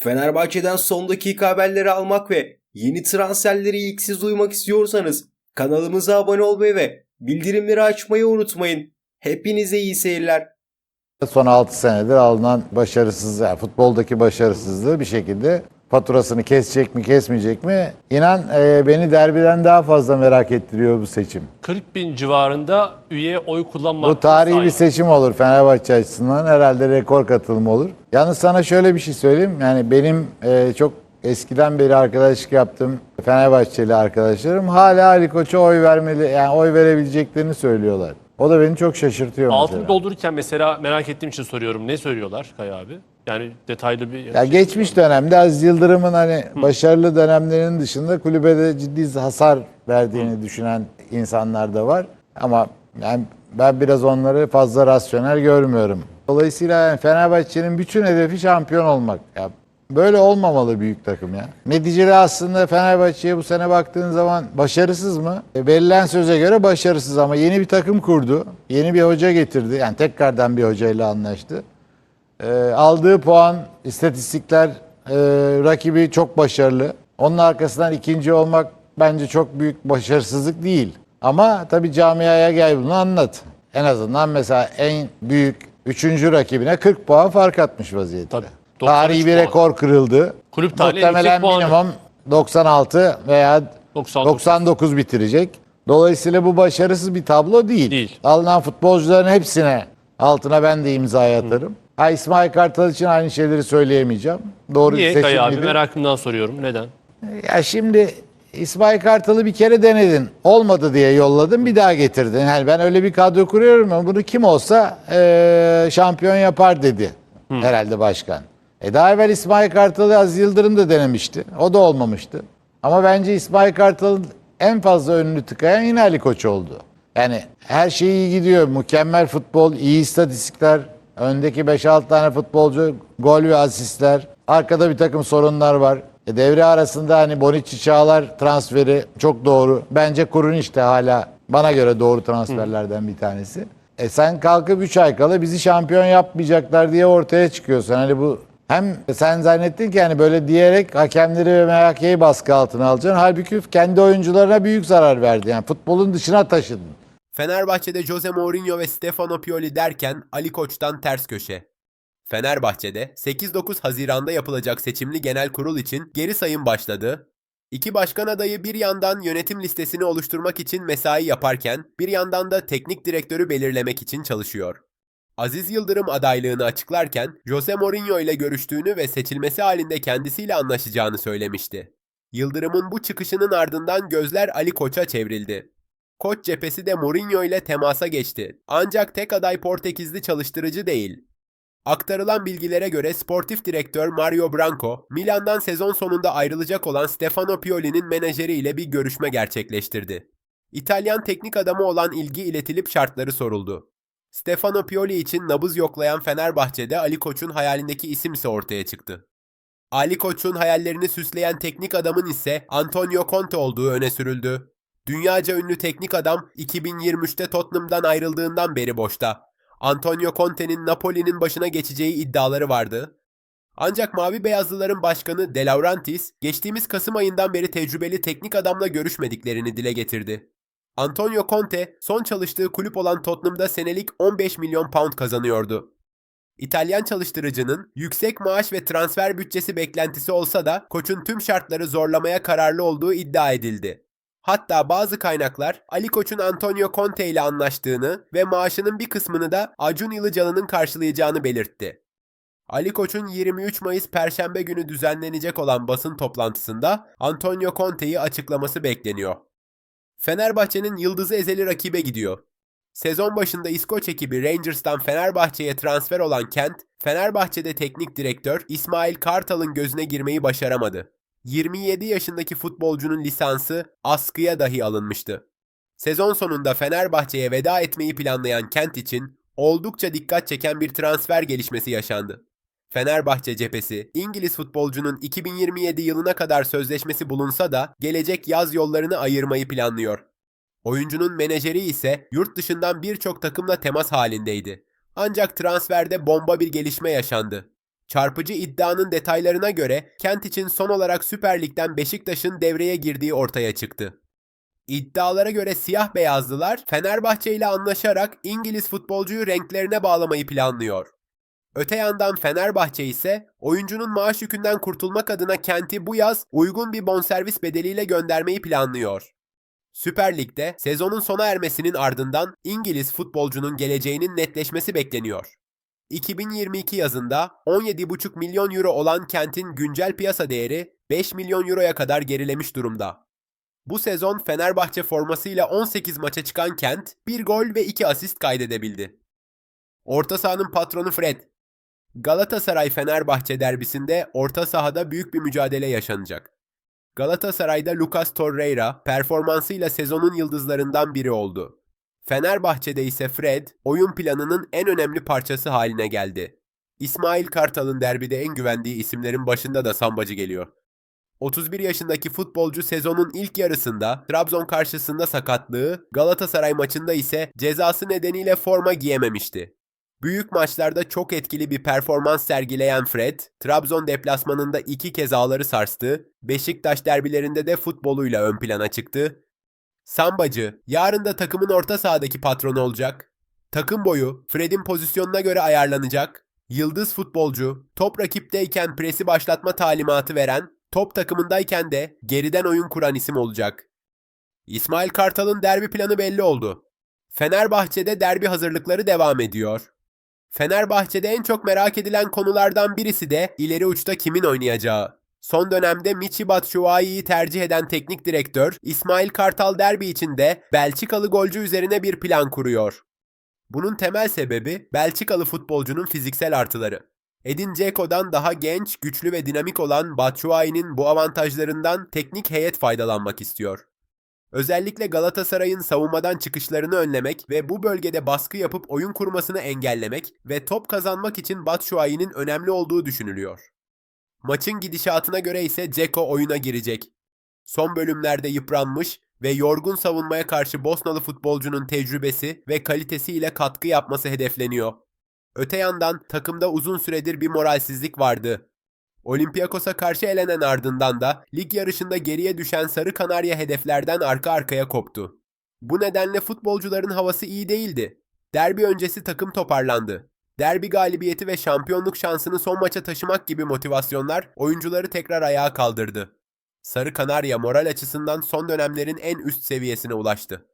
Fenerbahçe'den son dakika haberleri almak ve yeni transferleri ilk siz duymak istiyorsanız kanalımıza abone olmayı ve bildirimleri açmayı unutmayın. Hepinize iyi seyirler. Son 6 senedir alınan başarısız, yani futboldaki başarısızlığı bir şekilde faturasını kesecek mi kesmeyecek mi? İnan e, beni derbiden daha fazla merak ettiriyor bu seçim. 40 bin civarında üye oy kullanmak. Bu tarihi bir seçim olur Fenerbahçe açısından. Herhalde rekor katılım olur. Yalnız sana şöyle bir şey söyleyeyim. Yani benim e, çok eskiden beri arkadaşlık yaptığım Fenerbahçeli arkadaşlarım hala Ali Koç'a oy vermeli, yani oy verebileceklerini söylüyorlar. O da beni çok şaşırtıyor Altını mesela. doldururken mesela merak ettiğim için soruyorum. Ne söylüyorlar Kaya abi? Yani detaylı bir... Ya geçmiş dönemde Aziz Yıldırım'ın hani başarılı dönemlerinin dışında kulübede ciddi hasar verdiğini düşünen insanlar da var. Ama yani ben biraz onları fazla rasyonel görmüyorum. Dolayısıyla yani Fenerbahçe'nin bütün hedefi şampiyon olmak. Ya böyle olmamalı büyük takım ya. Neticede aslında Fenerbahçe'ye bu sene baktığın zaman başarısız mı? E, verilen söze göre başarısız ama yeni bir takım kurdu. Yeni bir hoca getirdi. Yani tekrardan bir hocayla anlaştı. E, aldığı puan, istatistikler, e, rakibi çok başarılı. Onun arkasından ikinci olmak bence çok büyük başarısızlık değil. Ama tabii camiaya gel bunu anlat. En azından mesela en büyük üçüncü rakibine 40 puan fark atmış vaziyette. Tabii. Tarihi 93 bir puan. rekor kırıldı. Kulüp Muhtemelen yüksek puanı. minimum 96 veya 99. 99 bitirecek. Dolayısıyla bu başarısız bir tablo değil. Değil. Alınan futbolcuların hepsine altına ben de imza atarım. Ha İsmail Kartal için aynı şeyleri söyleyemeyeceğim. Doğru Niye bir seçim Kaya abi? miydi? Merakımdan soruyorum. Neden? Ya şimdi İsmail Kartal'ı bir kere denedin. Olmadı diye yolladın bir daha getirdin. Yani ben öyle bir kadro kuruyorum ama bunu kim olsa eee, şampiyon yapar dedi herhalde başkan. E daha evvel İsmail Kartal'ı Aziz Yıldırım da denemişti. O da olmamıştı. Ama bence İsmail Kartal'ın en fazla önünü tıkayan yine Ali Koç oldu. Yani her şey iyi gidiyor. Mükemmel futbol, iyi istatistikler. Öndeki 5-6 tane futbolcu gol ve asistler. Arkada bir takım sorunlar var. E devre arasında hani Bonucci Çağlar transferi çok doğru. Bence kurun işte hala bana göre doğru transferlerden bir tanesi. E sen kalkıp 3 ay kala bizi şampiyon yapmayacaklar diye ortaya çıkıyorsun. Hani bu hem sen zannettin ki hani böyle diyerek hakemleri ve MHK'yi baskı altına alacaksın. Halbuki kendi oyuncularına büyük zarar verdi. Yani futbolun dışına taşıdın. Fenerbahçe'de Jose Mourinho ve Stefano Pioli derken Ali Koç'tan ters köşe. Fenerbahçe'de 8-9 Haziran'da yapılacak seçimli genel kurul için geri sayım başladı. İki başkan adayı bir yandan yönetim listesini oluşturmak için mesai yaparken bir yandan da teknik direktörü belirlemek için çalışıyor. Aziz Yıldırım adaylığını açıklarken Jose Mourinho ile görüştüğünü ve seçilmesi halinde kendisiyle anlaşacağını söylemişti. Yıldırım'ın bu çıkışının ardından gözler Ali Koç'a çevrildi. Koç cephesi de Mourinho ile temasa geçti. Ancak tek aday Portekizli çalıştırıcı değil. Aktarılan bilgilere göre sportif direktör Mario Branco, Milan'dan sezon sonunda ayrılacak olan Stefano Pioli'nin menajeriyle bir görüşme gerçekleştirdi. İtalyan teknik adamı olan ilgi iletilip şartları soruldu. Stefano Pioli için nabız yoklayan Fenerbahçe'de Ali Koç'un hayalindeki isim ise ortaya çıktı. Ali Koç'un hayallerini süsleyen teknik adamın ise Antonio Conte olduğu öne sürüldü. Dünyaca ünlü teknik adam 2023'te Tottenham'dan ayrıldığından beri boşta. Antonio Conte'nin Napoli'nin başına geçeceği iddiaları vardı. Ancak Mavi Beyazlıların başkanı De Laurentiis, geçtiğimiz Kasım ayından beri tecrübeli teknik adamla görüşmediklerini dile getirdi. Antonio Conte, son çalıştığı kulüp olan Tottenham'da senelik 15 milyon pound kazanıyordu. İtalyan çalıştırıcının yüksek maaş ve transfer bütçesi beklentisi olsa da koçun tüm şartları zorlamaya kararlı olduğu iddia edildi. Hatta bazı kaynaklar Ali Koç'un Antonio Conte ile anlaştığını ve maaşının bir kısmını da Acun Ilıcalı'nın karşılayacağını belirtti. Ali Koç'un 23 Mayıs Perşembe günü düzenlenecek olan basın toplantısında Antonio Conte'yi açıklaması bekleniyor. Fenerbahçe'nin yıldızı ezeli rakibe gidiyor. Sezon başında İskoç ekibi Rangers'tan Fenerbahçe'ye transfer olan Kent, Fenerbahçe'de teknik direktör İsmail Kartal'ın gözüne girmeyi başaramadı. 27 yaşındaki futbolcunun lisansı askıya dahi alınmıştı. Sezon sonunda Fenerbahçe'ye veda etmeyi planlayan Kent için oldukça dikkat çeken bir transfer gelişmesi yaşandı. Fenerbahçe cephesi, İngiliz futbolcunun 2027 yılına kadar sözleşmesi bulunsa da gelecek yaz yollarını ayırmayı planlıyor. Oyuncunun menajeri ise yurt dışından birçok takımla temas halindeydi. Ancak transferde bomba bir gelişme yaşandı. Çarpıcı iddianın detaylarına göre Kent için son olarak Süper Lig'den Beşiktaş'ın devreye girdiği ortaya çıktı. İddialara göre siyah beyazlılar Fenerbahçe ile anlaşarak İngiliz futbolcuyu renklerine bağlamayı planlıyor. Öte yandan Fenerbahçe ise oyuncunun maaş yükünden kurtulmak adına Kent'i bu yaz uygun bir bonservis bedeliyle göndermeyi planlıyor. Süper Lig'de sezonun sona ermesinin ardından İngiliz futbolcunun geleceğinin netleşmesi bekleniyor. 2022 yazında 17,5 milyon euro olan Kent'in güncel piyasa değeri 5 milyon euroya kadar gerilemiş durumda. Bu sezon Fenerbahçe formasıyla 18 maça çıkan Kent, 1 gol ve 2 asist kaydedebildi. Orta sahanın patronu Fred. Galatasaray-Fenerbahçe derbisinde orta sahada büyük bir mücadele yaşanacak. Galatasaray'da Lucas Torreira performansıyla sezonun yıldızlarından biri oldu. Fenerbahçe'de ise Fred oyun planının en önemli parçası haline geldi. İsmail Kartal'ın derbide en güvendiği isimlerin başında da sambacı geliyor. 31 yaşındaki futbolcu sezonun ilk yarısında Trabzon karşısında sakatlığı, Galatasaray maçında ise cezası nedeniyle forma giyememişti. Büyük maçlarda çok etkili bir performans sergileyen Fred, Trabzon deplasmanında iki kez ağları sarstı, Beşiktaş derbilerinde de futboluyla ön plana çıktı. Sambacı, yarın da takımın orta sahadaki patronu olacak. Takım boyu Fred'in pozisyonuna göre ayarlanacak. Yıldız futbolcu, top rakipteyken presi başlatma talimatı veren, top takımındayken de geriden oyun kuran isim olacak. İsmail Kartal'ın derbi planı belli oldu. Fenerbahçe'de derbi hazırlıkları devam ediyor. Fenerbahçe'de en çok merak edilen konulardan birisi de ileri uçta kimin oynayacağı. Son dönemde Michi Batshuayi'yi tercih eden teknik direktör İsmail Kartal derbi içinde Belçikalı golcü üzerine bir plan kuruyor. Bunun temel sebebi Belçikalı futbolcunun fiziksel artıları. Edin Dzeko'dan daha genç, güçlü ve dinamik olan Batshuayi'nin bu avantajlarından teknik heyet faydalanmak istiyor. Özellikle Galatasaray'ın savunmadan çıkışlarını önlemek ve bu bölgede baskı yapıp oyun kurmasını engellemek ve top kazanmak için Batshuayi'nin önemli olduğu düşünülüyor. Maçın gidişatına göre ise Dzeko oyuna girecek. Son bölümlerde yıpranmış ve yorgun savunmaya karşı Bosnalı futbolcunun tecrübesi ve kalitesiyle katkı yapması hedefleniyor. Öte yandan takımda uzun süredir bir moralsizlik vardı. Olympiakos'a karşı elenen ardından da lig yarışında geriye düşen Sarı Kanarya hedeflerden arka arkaya koptu. Bu nedenle futbolcuların havası iyi değildi. Derbi öncesi takım toparlandı. Derbi galibiyeti ve şampiyonluk şansını son maça taşımak gibi motivasyonlar oyuncuları tekrar ayağa kaldırdı. Sarı Kanarya moral açısından son dönemlerin en üst seviyesine ulaştı.